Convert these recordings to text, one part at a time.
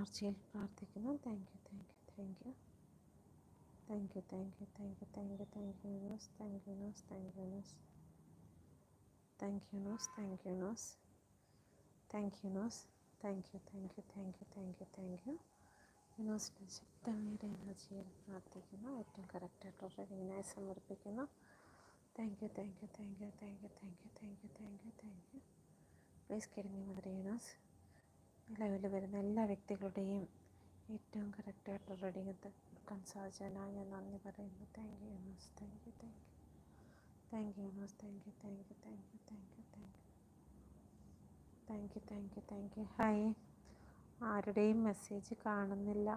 എനർജിയിൽ പ്രാർത്ഥിക്കുന്നു thank you thank you thank you thank you thank you thank you thank you universe thank you universe thank you universe thank you universe thank you universe thank you universe thank you thank you thank you thank you thank you യൂണിവേഴ്സിന്റെ ശക്തമായ എനർജിയിൽ പ്രാർത്ഥിക്കുന്നു ഏറ്റവും കറക്റ്റായിട്ടുള്ള റീഡിങ്ങിനായി സമർപ്പിക്കുന്നു thank you thank you thank you thank you thank you thank you thank you thank you please guide me mother universe ലൈവിൽ വരുന്ന എല്ലാ വ്യക്തികളുടെയും ഏറ്റവും കറക്റ്റായിട്ടുള്ള റീഡിങ് എടുക്കാൻ സാധിച്ചതിനായി ഞാൻ നന്ദി പറയുന്നു. Thank you universe thank you thank you thank you universe thank you thank you thank you thank you thank you thank you thank you thank you hi ആരുടെയും മെസ്സേജ് കാണുന്നില്ല.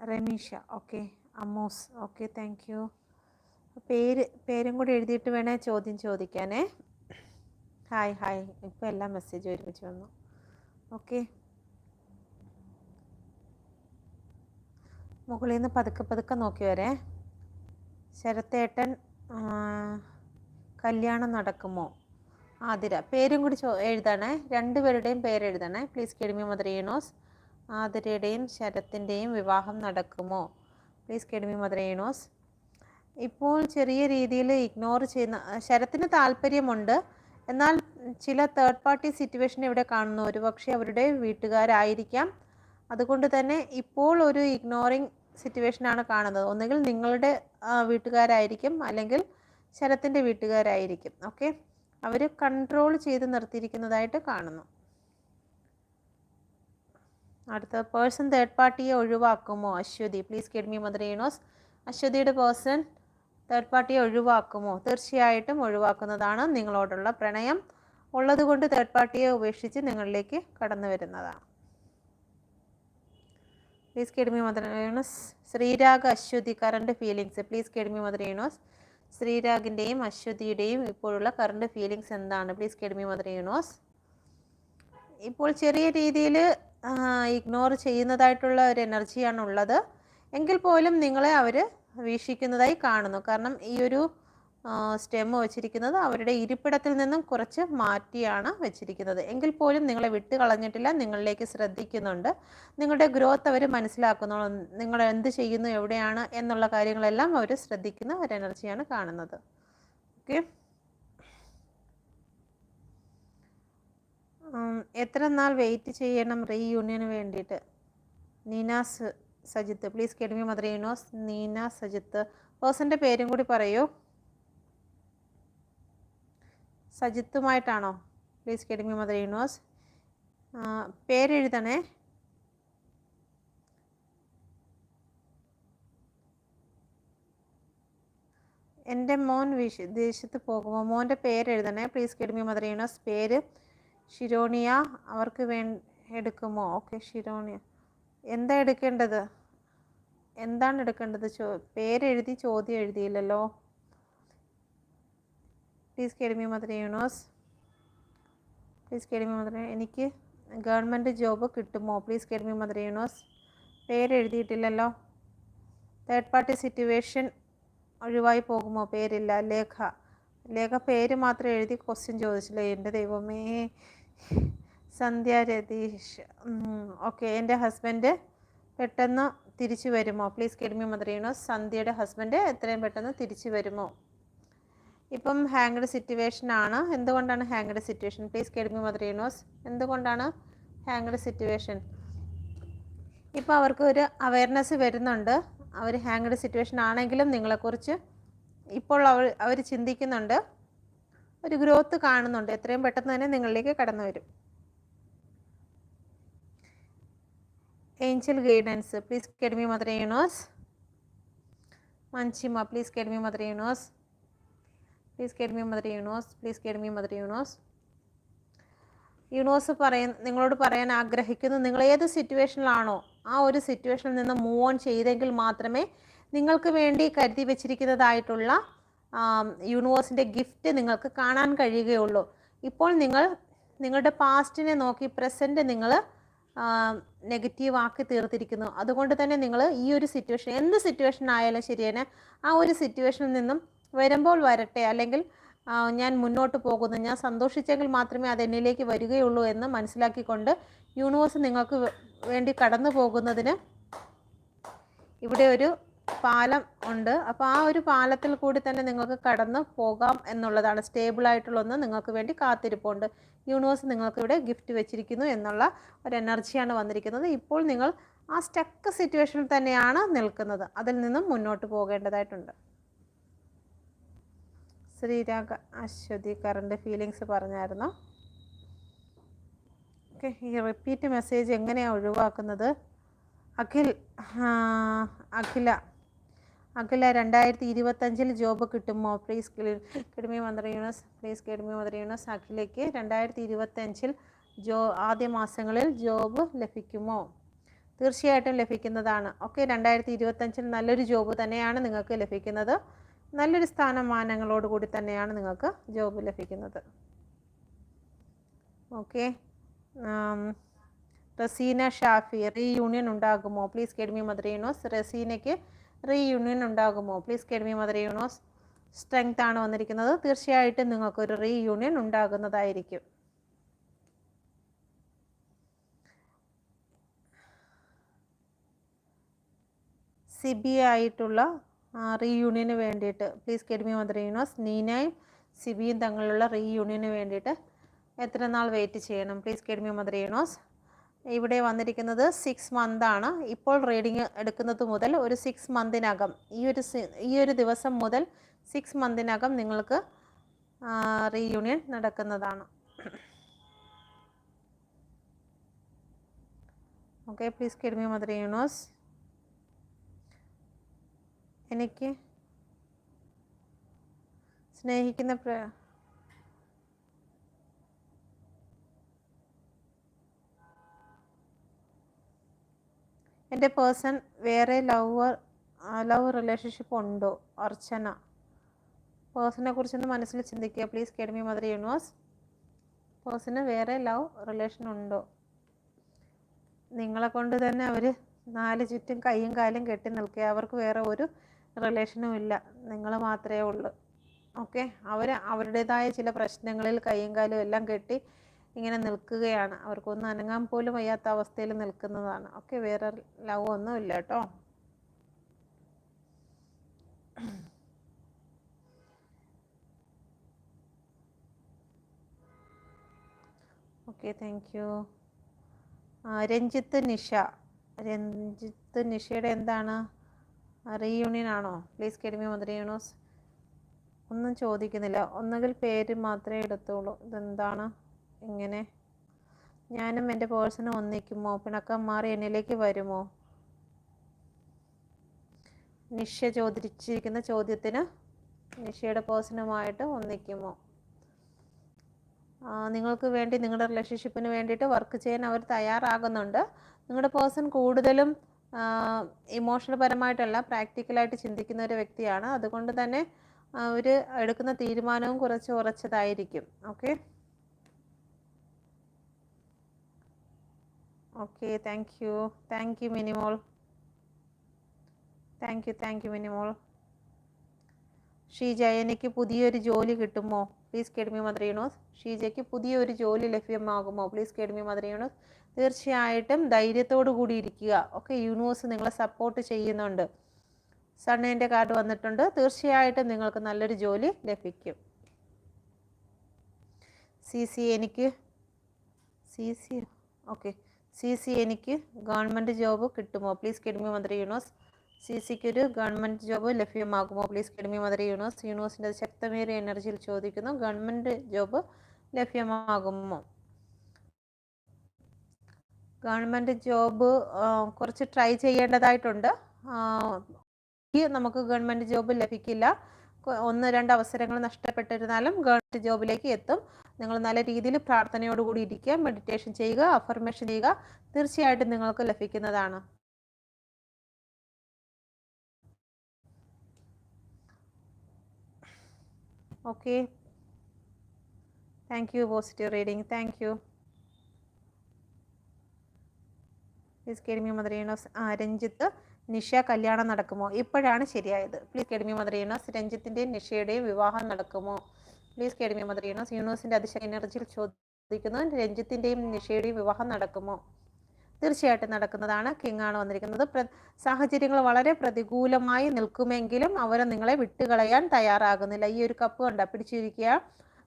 Ramisha okay Amos okay thank you പേര് പേരും കൂടി എഴുതിയിട്ട് വേണേ ചോദ്യം ചോദിക്കാനേ. Hi hi ഇപ്പോൾ എല്ലാ മെസ്സേജും ഒരുമിച്ച് വന്നു. ഓക്കെ മുകളിൽ നിന്ന് പതുക്കെ പതുക്കെ നോക്കി വരേ. ശരത്തേട്ടൻ കല്യാണം നടക്കുമോ? ആതിര. പേരും കൂടി ചോ എഴുതണേ. രണ്ടുപേരുടെയും പേര് എഴുതണേ. പ്ലീസ് കെഡിമി മദർ ഈണോസ് ആതിരയുടെയും ശരത്തിന്റെയും വിവാഹം നടക്കുമോ? പ്ലീസ് കെഡിമി മദർ ഈണോസ് ഇപ്പോൾ ചെറിയ രീതിയിൽ ഇഗ്നോർ ചെയ്യുന്ന ശരത്തിന് താല്പര്യമുണ്ട്. എന്നാൽ ചില തേർഡ് പാർട്ടി സിറ്റുവേഷൻ ഇവിടെ കാണുന്നു. ഒരുപക്ഷെ അവരുടെ വീട്ടുകാരായിരിക്കാം. അതുകൊണ്ട് തന്നെ ഇപ്പോൾ ഒരു ഇഗ്നോറിങ് സിറ്റുവേഷനാണ് കാണുന്നത്. ഒന്നുകിൽ നിങ്ങളുടെ വീട്ടുകാരായിരിക്കും. അല്ലെങ്കിൽ ശരത്തിന്റെ വീട്ടുകാരായിരിക്കും. ഓക്കെ അവർ കൺട്രോൾ ചെയ്ത് നിർത്തിയിരിക്കുന്നതായിട്ട് കാണുന്നു. അടുത്ത പേഴ്സൺ തേർഡ് പാർട്ടിയെ ഒഴിവാക്കുമോ? Aswathi. Please guide me mother universe അശ്വതിയുടെ person third പാർട്ടിയെ ഒഴിവാക്കുമോ? തീർച്ചയായിട്ടും ഒഴിവാക്കുന്നതാണ് നിങ്ങളോടുള്ള പ്രണയം. ഉള്ളതുകൊണ്ട് തേർഡ് പാർട്ടിയെ ഉപേക്ഷിച്ച് നിങ്ങളിലേക്ക് കടന്നു വരുന്നതാണ്. Please guide me mother universe Sreerag Aswathi current feelings please guide me mother universe ശ്രീരാഗിന്റെയും അശ്വതിയുടെയും ഇപ്പോഴുള്ള കറണ്ട് ഫീലിങ്സ് എന്താണ്? Please guide me mother universe ഇപ്പോൾ ചെറിയ രീതിയിൽ ഇഗ്നോർ ചെയ്യുന്നതായിട്ടുള്ള ഒരു എനർജിയാണുള്ളത് എങ്കിൽ പോലും നിങ്ങളെ അവർ വീക്ഷിക്കുന്നതായി കാണുന്നു. കാരണം ഈ ഒരു സ്റ്റെം വെച്ചിരിക്കുന്നത് അവരുടെ ഇരിപ്പിടത്തിൽ നിന്നും കുറച്ച് മാറ്റിയാണ് വെച്ചിരിക്കുന്നത്. എങ്കിൽ പോലും നിങ്ങളെ വിട്ട് കളഞ്ഞിട്ടില്ല നിങ്ങളിലേക്ക് ശ്രദ്ധിക്കുന്നുണ്ട്. നിങ്ങളുടെ ഗ്രോത്ത് അവർ മനസ്സിലാക്കുന്നു നിങ്ങൾ എന്ത് ചെയ്യുന്നു എവിടെയാണ് എന്നുള്ള കാര്യങ്ങളെല്ലാം അവർ ശ്രദ്ധിക്കുന്ന ഒരു എനർജിയാണ് കാണുന്നത്. ഓക്കെ. എത്ര നാൾ വെയിറ്റ് ചെയ്യണം റീയൂണിയന് വേണ്ടിയിട്ട്? നീനാസ് Sajith please guide me mother universe Neena Sajith. പേഴ്സന്റെ പേരും കൂടി പറയൂ. സജിത്തുമായിട്ടാണോ? Please guide me mother universe പേരെഴുതണേ. എന്റെ മോൻ വിശ ദേശത്ത് പോകുമോ? മോന്റെ പേര് എഴുതണേ പ്ലീസ് കെഡ്മി മദർ യൂണോസ് പേര് ഷിരോണിയ. അവർക്ക് വേ എടുക്കുമോ? ഓക്കെ ഷിരോണിയ. എന്താ എടുക്കേണ്ടത്? എന്താണ് എടുക്കേണ്ടത്? ചോ പേരെഴുതി ചോദ്യം എഴുതിയില്ലല്ലോ. Please guide me mother universe please guide me mother എനിക്ക് ഗവൺമെന്റ് ജോബ് കിട്ടുമോ? Please guide me mother universe പേരെഴുതിയിട്ടില്ലല്ലോ. Third party situation ഒഴിവായി പോകുമോ? പേരില്ല. ലേഖ. ലേഖ പേര് മാത്രം എഴുതി ക്വസ്റ്റ്യൻ ചോദിച്ചില്ല? എന്റെ ദൈവമേ. സന്ധ്യ രതീഷ്. ഓക്കെ എന്റെ ഹസ്ബൻഡ് പെട്ടെന്ന് തിരിച്ചു വരുമോ? പ്ലീസ് കെഡ്മി മദർ യൂണോസ് സന്ധ്യയുടെ ഹസ്ബൻഡ് എത്രയും പെട്ടെന്ന് തിരിച്ചു വരുമോ? ഇപ്പം ഹാങ്ഡ് സിറ്റുവേഷൻ ആണ്. എന്തുകൊണ്ടാണ് hanged situation please guide me mother universe എന്തുകൊണ്ടാണ് ഹാങ്ഡ് സിറ്റുവേഷൻ ഇപ്പോൾ അവർക്ക് ഒരു അവയർനെസ് വരുന്നുണ്ട്. അവർ ഹാങ്ഡ് സിറ്റുവേഷൻ ആണെങ്കിലും നിങ്ങളെക്കുറിച്ച് ഇപ്പോൾ അവർ അവർ ചിന്തിക്കുന്നുണ്ട്. ഒരു ഗ്രോത്ത് കാണുന്നുണ്ട്. എത്രയും പെട്ടെന്ന് തന്നെ നിങ്ങളിലേക്ക് കടന്നു വരും angel guidance. Please guide me mother universe manchima please guide me mother universe please guide me mother universe please guide me mother universe universe പറയാൻ നിങ്ങളോട് പറയാൻ ആഗ്രഹിക്കുന്നു. നിങ്ങൾ ഏത് സിറ്റുവേഷനിലാണോ ആ ഒരു സിറ്റുവേഷനിൽ നിന്ന് മൂവ് ഓൺ ചെയ്തെങ്കിൽ മാത്രമേ നിങ്ങൾക്ക് വേണ്ടി കരുതി വെച്ചിരിക്കുന്നതായിട്ടുള്ള യൂണിവേഴ്സിന്റെ ഗിഫ്റ്റ് നിങ്ങൾക്ക് കാണാൻ കഴിയുകയുള്ളൂ. ഇപ്പോൾ നിങ്ങൾ നിങ്ങളുടെ പാസ്റ്റിനെ നോക്കി പ്രസന്റ് നിങ്ങൾ നെഗറ്റീവ് ആക്കി തീർത്തിരിക്കുന്നു. അതുകൊണ്ട് തന്നെ നിങ്ങൾ ഈ ഒരു സിറ്റുവേഷൻ എന്ത് സിറ്റുവേഷൻ ആയാലും ശരി തന്നെ ആ ഒരു സിറ്റുവേഷനിൽ നിന്നും വരുമ്പോൾ വരട്ടെ. അല്ലെങ്കിൽ ഞാൻ മുന്നോട്ട് പോകുന്നു. ഞാൻ സന്തോഷിച്ചെങ്കിൽ മാത്രമേ അത് എന്നിലേക്ക് വരികയുള്ളൂ എന്ന് മനസ്സിലാക്കിക്കൊണ്ട് യൂണിവേഴ്സ് നിങ്ങൾക്ക് വേണ്ടി കടന്നു പോകുന്നതിന് ഇവിടെ ഒരു പാലം ഉണ്ട്. അപ്പോൾ ആ ഒരു പാലത്തിൽ കൂടി തന്നെ നിങ്ങൾക്ക് കടന്ന് പോകാം എന്നുള്ളതാണ്. സ്റ്റേബിൾ ആയിട്ടുള്ള ഒന്ന് നിങ്ങൾക്ക് വേണ്ടി കാത്തിരിപ്പുണ്ട്. യൂണിവേഴ്സ് നിങ്ങൾക്ക് ഇവിടെ ഗിഫ്റ്റ് വെച്ചിരിക്കുന്നു എന്നുള്ള ഒരു എനർജിയാണ് വന്നിരിക്കുന്നത്. ഇപ്പോൾ നിങ്ങൾ ആ സ്റ്റക്ക് സിറ്റുവേഷനിൽ തന്നെയാണ് നിൽക്കുന്നത്. അതിൽ നിന്നും മുന്നോട്ട് പോകേണ്ടതായിട്ടുണ്ട്. ശ്രീരാഗ അശ്വതി കറണ്ട് ഫീലിങ്സ് പറഞ്ഞായിരുന്നു. ഓക്കെ ഈ റിപ്പീറ്റ് മെസ്സേജ് എങ്ങനെയാണ് ഒഴിവാക്കുന്നത്? അഖിൽ അഖില അഖില രണ്ടായിരത്തി ഇരുപത്തഞ്ചിൽ ജോബ് കിട്ടുമോ please guide me mother universe please guide me mother universe അഖിലയ്ക്ക് രണ്ടായിരത്തി ഇരുപത്തഞ്ചിൽ ജോ ആദ്യ മാസങ്ങളിൽ ജോബ് ലഭിക്കുമോ? തീർച്ചയായിട്ടും ലഭിക്കുന്നതാണ്. ഓക്കെ രണ്ടായിരത്തി ഇരുപത്തഞ്ചിൽ നല്ലൊരു ജോബ് തന്നെയാണ് നിങ്ങൾക്ക് ലഭിക്കുന്നത്. നല്ലൊരു സ്ഥാനമാനങ്ങളോടുകൂടി തന്നെയാണ് നിങ്ങൾക്ക് ജോബ് ലഭിക്കുന്നത്. ഓക്കെ റസീന ഷാഫി റീയൂണിയൻ ഉണ്ടാകുമോ? Please guide me mother universe റസീനയ്ക്ക് reunion ഉണ്ടാകുമോ? Please guide me mother universe strength ആണ് വന്നിരിക്കുന്നത്. തീർച്ചയായിട്ടും നിങ്ങൾക്കൊരു റീയൂണിയൻ ഉണ്ടാകുന്നതായിരിക്കും. സി ബി ആയിട്ടുള്ള റീയൂണിയന് വേണ്ടിയിട്ട് please guide me mother universe നീനയും സിബിയും തങ്ങളുള്ള റീയൂണിയന് വേണ്ടിയിട്ട് എത്ര നാൾ വെയിറ്റ് ചെയ്യണം? പ്ലീസ് കെഡ്മി മദർ യൂണിവേഴ്സ് ഇവിടെ വന്നിരിക്കുന്നത് സിക്സ് മന്താണ് ഇപ്പോൾ റീഡിങ് എടുക്കുന്നത് മുതൽ ഒരു സിക്സ് മന്തിനകം ഈ ഒരു ഈ ഒരു ദിവസം മുതൽ സിക്സ് മന്തിനകം നിങ്ങൾക്ക് റീയൂണിയൻ നടക്കുന്നതാണ്. Okay please guide me mother universe എനിക്ക് സ്നേഹിക്കുന്ന എന്റെ പേഴ്സൺ വേറെ ലവർ ലവ് റിലേഷൻഷിപ്പ് ഉണ്ടോ? അർച്ചന. പേഴ്സണെ കുറിച്ചൊന്ന് മനസ്സിൽ ചിന്തിക്കുക. Please guide me mother universe. Person വേറെ ലവ് റിലേഷൻ ഉണ്ടോ? നിങ്ങളെ കൊണ്ട് തന്നെ അവർ നാല് ചുറ്റും കൈയും കാലും കെട്ടി നിൽക്കുക. അവർക്ക് വേറെ ഒരു റിലേഷനും ഇല്ല. നിങ്ങൾ മാത്രമേ ഉള്ളൂ. ഓക്കെ അവർ അവരുടേതായ ചില പ്രശ്നങ്ങളിൽ കൈയും കാലും എല്ലാം കെട്ടി ഇങ്ങനെ നിൽക്കുകയാണ്. അവർക്കൊന്നും അനങ്ങാൻ പോലും വയ്യാത്ത അവസ്ഥയിൽ നിൽക്കുന്നതാണ്. ഓക്കെ വേറെ ലവ് ഒന്നും ഇല്ല കേട്ടോ. Okay thank you Ranjith Nisha. Ranjith നിഷയുടെ എന്താണ്? റീയൂണിയൻ ആണോ? Please guide me mother universe. ഒന്നും ചോദിക്കുന്നില്ല. ഒന്നുകിൽ പേര് മാത്രമേ എടുത്തുള്ളൂ. ഇതെന്താണ്? ഇങ്ങനെ ഞാനും എന്റെ പേഴ്സണും ഒന്നിക്കുമോ? പിണക്കം മാറി എന്നിലേക്ക് വരുമോ? നിഷ ചോദിച്ചിരിക്കുന്ന ചോദ്യത്തിന് നിഷയുടെ പേഴ്സണുമായിട്ട് ഒന്നിക്കുമോ? നിങ്ങൾക്ക് വേണ്ടി നിങ്ങളുടെ റിലേഷൻഷിപ്പിന് വേണ്ടിയിട്ട് വർക്ക് ചെയ്യാൻ അവർ തയ്യാറാകുന്നുണ്ട്. നിങ്ങളുടെ പേഴ്സൺ കൂടുതലും ഇമോഷണൽ പരമായിട്ടല്ല പ്രാക്ടിക്കലായിട്ട് ചിന്തിക്കുന്ന ഒരു വ്യക്തിയാണ്. അതുകൊണ്ട് തന്നെ അവർ എടുക്കുന്ന തീരുമാനവും കുറച്ച് ഉറച്ചതായിരിക്കും. Okay okay thank you thank you Minimol thank you thank you Minimol Sheeja എനിക്ക് പുതിയൊരു ജോലി കിട്ടുമോ? പ്ലീസ് കെഡ്മി മദ്ര യൂണോസ് ഷീജയ്ക്ക് പുതിയൊരു ജോലി ലഭ്യമാകുമോ? പ്ലീസ് കെഡ്മി മദ്ര യൂണോസ് തീർച്ചയായിട്ടും ധൈര്യത്തോടു കൂടി ഇരിക്കുക. ഒക്കെ യൂണിവേഴ്സ് നിങ്ങളെ സപ്പോർട്ട് ചെയ്യുന്നുണ്ട്. സണ്ണേന്റെ കാർഡ് വന്നിട്ടുണ്ട്. തീർച്ചയായിട്ടും നിങ്ങൾക്ക് നല്ലൊരു ജോലി ലഭിക്കും. സി സി എനിക്ക് C C okay C C എനിക്ക് ഗവൺമെന്റ് ജോബ് കിട്ടുമോ? Please guide me mother universe C സിക്ക് ഒരു ഗവൺമെന്റ് ജോബ് ലഭ്യമാകുമോ? Please guide me mother universe യൂണോസിന്റെ ശക്തമേറിയ എനർജിയിൽ ചോദിക്കുന്നു ഗവൺമെന്റ് ജോബ് ലഭ്യമാകുമോ? ഗവൺമെന്റ് ജോബ് കുറച്ച് ട്രൈ ചെയ്യേണ്ടതായിട്ടുണ്ട്. നമുക്ക് ഗവൺമെന്റ് ജോബ് ലഭിക്കില്ല. ഒന്ന് രണ്ട് അവസരങ്ങൾ നഷ്ടപ്പെട്ടിരുന്നാലും ഗവൺമെന്റ് ജോബിലേക്ക് എത്തും. നിങ്ങൾ നല്ല രീതിയിൽ പ്രാർത്ഥനയോടുകൂടി ഇരിക്കുക മെഡിറ്റേഷൻ ചെയ്യുക അഫർമേഷൻ ചെയ്യുക തീർച്ചയായിട്ടും നിങ്ങൾക്ക് ലഭിക്കുന്നതാണ്. Okay thank you positive reading thank you please guide me mother universe ആ രഞ്ജിത്ത് നിഷ കല്യാണം നടക്കുമോ? ഇപ്പോഴാണ് ശരിയായത്. പ്ലീസ് കെഡിമി മദറീനോസ് രഞ്ജിത്തിന്റെയും നിഷയുടെയും വിവാഹം നടക്കുമോ? പ്ലീസ് കേൾമി മദർ യൂണോസ് യൂണിവേഴ്സിന്റെ അതിശയ എനർജിയിൽ ചോദിക്കുന്നു രഞ്ജിത്തിന്റെയും നിഷയുടെയും വിവാഹം നടക്കുമോ? തീർച്ചയായിട്ടും നടക്കുന്നതാണ്. കിങ്ങാണ് വന്നിരിക്കുന്നത്. സാഹചര്യങ്ങൾ വളരെ പ്രതികൂലമായി നിൽക്കുമെങ്കിലും അവർ നിങ്ങളെ വിട്ടുകളയാൻ തയ്യാറാകുന്നില്ല. ഈ ഒരു കപ്പ് കണ്ട പിടിച്ചിരിക്കുക.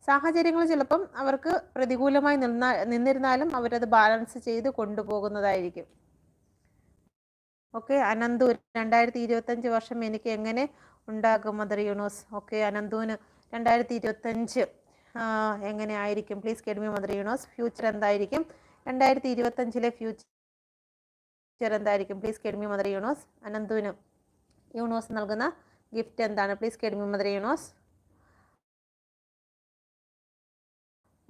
സാഹചര്യങ്ങൾ ചിലപ്പം അവർക്ക് പ്രതികൂലമായി നിന്ന നിന്നിരുന്നാലും അവരത് ബാലൻസ് ചെയ്ത് കൊണ്ടുപോകുന്നതായിരിക്കും. ഓക്കെ അനന്തു രണ്ടായിരത്തി ഇരുപത്തഞ്ച് വർഷം എനിക്ക് എങ്ങനെ ഉണ്ടാകും മദർ യൂണോസ് ഓക്കെ അനന്തുവിന് രണ്ടായിരത്തി ഇരുപത്തഞ്ച് എങ്ങനെയായിരിക്കും? Please guide me mother universe future എന്തായിരിക്കും? രണ്ടായിരത്തി ഇരുപത്തഞ്ചിലെ ഫ്യൂച്ചർ എന്തായിരിക്കും please guide me mother universe അനന്തുവിന് യൂണോസ് നൽകുന്ന ഗിഫ്റ്റ് എന്താണ്? പ്ലീസ് കെഡ്മി മദർ യൂണോസ്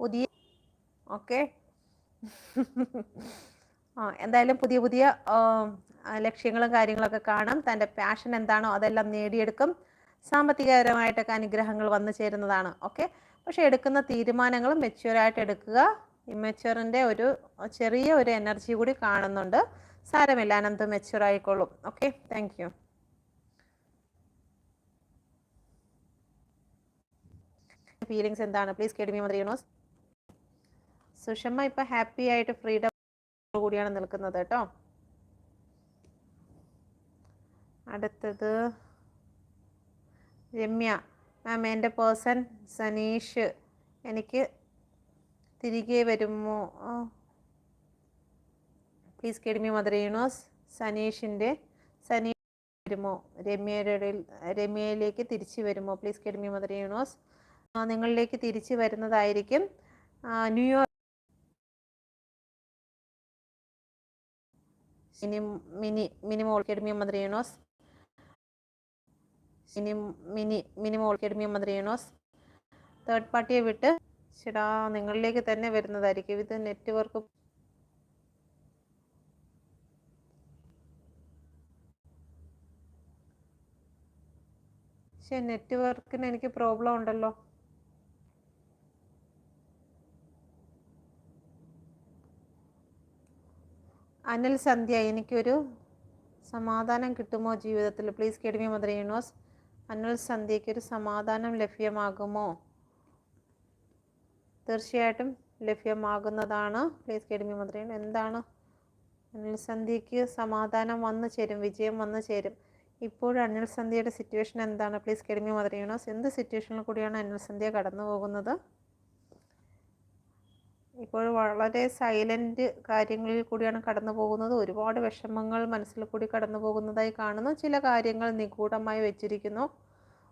പുതിയ ഓക്കെ ആ എന്തായാലും പുതിയ പുതിയ ലക്ഷ്യങ്ങളും കാര്യങ്ങളൊക്കെ കാണും. തന്റെ പാഷൻ എന്താണോ അതെല്ലാം നേടിയെടുക്കും. സാമ്പത്തികപരമായിട്ടൊക്കെ അനുഗ്രഹങ്ങൾ വന്നു ചേരുന്നതാണ് ഓക്കെ? പക്ഷെ എടുക്കുന്ന തീരുമാനങ്ങളും മെച്യൂറായിട്ട് എടുക്കുക. ഇമ്മച്യൂറിന്റെ ഒരു ചെറിയ ഒരു എനർജി കൂടി കാണുന്നുണ്ട്. സാരമില്ല അനന്ത് മെച്യൂർ ആയിക്കോളും ഓക്കെ? താങ്ക് യു ഫീലിങ്സ് എന്താണ്? Please guide me mother universe Sushama ഇപ്പം ഹാപ്പി ആയിട്ട് ഫ്രീഡം കൂടിയാണ് നിൽക്കുന്നത് കേട്ടോ? അടുത്തത് രമ്യ. മാം എന്റെ പേഴ്സൺ സനീഷ്. എനിക്ക് തിരികെ വരുമോ? Please guide me mother universe സനീഷിന്റെ Saneesh വരുമോ? രമ്യയുടെ രമ്യയിലേക്ക് തിരിച്ചു വരുമോ? പ്ലീസ് കെഡിമി മദർ യൂണോസ് നിങ്ങളിലേക്ക് തിരിച്ചു വരുന്നതായിരിക്കും. New York Mini Mini Minimol guide me mother universe ഇനി Mini minimum academy universe third പാർട്ടിയെ വിട്ട് ചേടാ നിങ്ങളിലേക്ക് തന്നെ വരുന്നതായിരിക്കും. ഇത് നെറ്റ്വർക്ക് പക്ഷേ നെറ്റ്വർക്കിന് എനിക്ക് പ്രോബ്ലം ഉണ്ടല്ലോ. അനിൽ സന്ധ്യ എനിക്കൊരു സമാധാനം കിട്ടുമോ ജീവിതത്തിൽ? പ്ലീസ് കെഡ്മി മദർ യൂണിവേഴ്സ് സന്ധ്യയ്ക്ക് ഒരു സമാധാനം ലഭ്യമാകുമോ? തീർച്ചയായിട്ടും ലഭ്യമാകുന്നതാണ്. പ്ലീസ് കേഡ്മി മദർ എന്താണ്? അനിൽ സന്ധ്യയ്ക്ക് സമാധാനം വന്നു ചേരും വിജയം വന്നു ചേരും. ഇപ്പോഴും അനിൽ സന്ധ്യയുടെ സിറ്റുവേഷൻ എന്താണ്? പ്ലീസ് കേഡ്മി മദർ എന്ത് സിറ്റുവേഷനിൽ കൂടിയാണ് അനിൽ സന്ധ്യ കടന്നു പോകുന്നത് ഇപ്പോൾ വളരെ സൈലന്റ് കാര്യങ്ങളിൽ കൂടിയാണ് കടന്നു പോകുന്നത്. ഒരുപാട് വിഷമങ്ങൾ മനസ്സിൽ കൂടി കടന്നു പോകുന്നതായി കാണുന്നു. ചില കാര്യങ്ങൾ നിഗൂഢമായി വെച്ചിരിക്കുന്നു.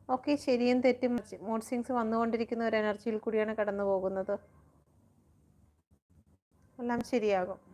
ഒക്കെ ശരിയും തെറ്റും. മൂഡ് സിങ്സ് വന്നുകൊണ്ടിരിക്കുന്ന ഒരു എനർജിയിൽ കൂടിയാണ് കടന്നു പോകുന്നത്. എല്ലാം ശരിയാകും.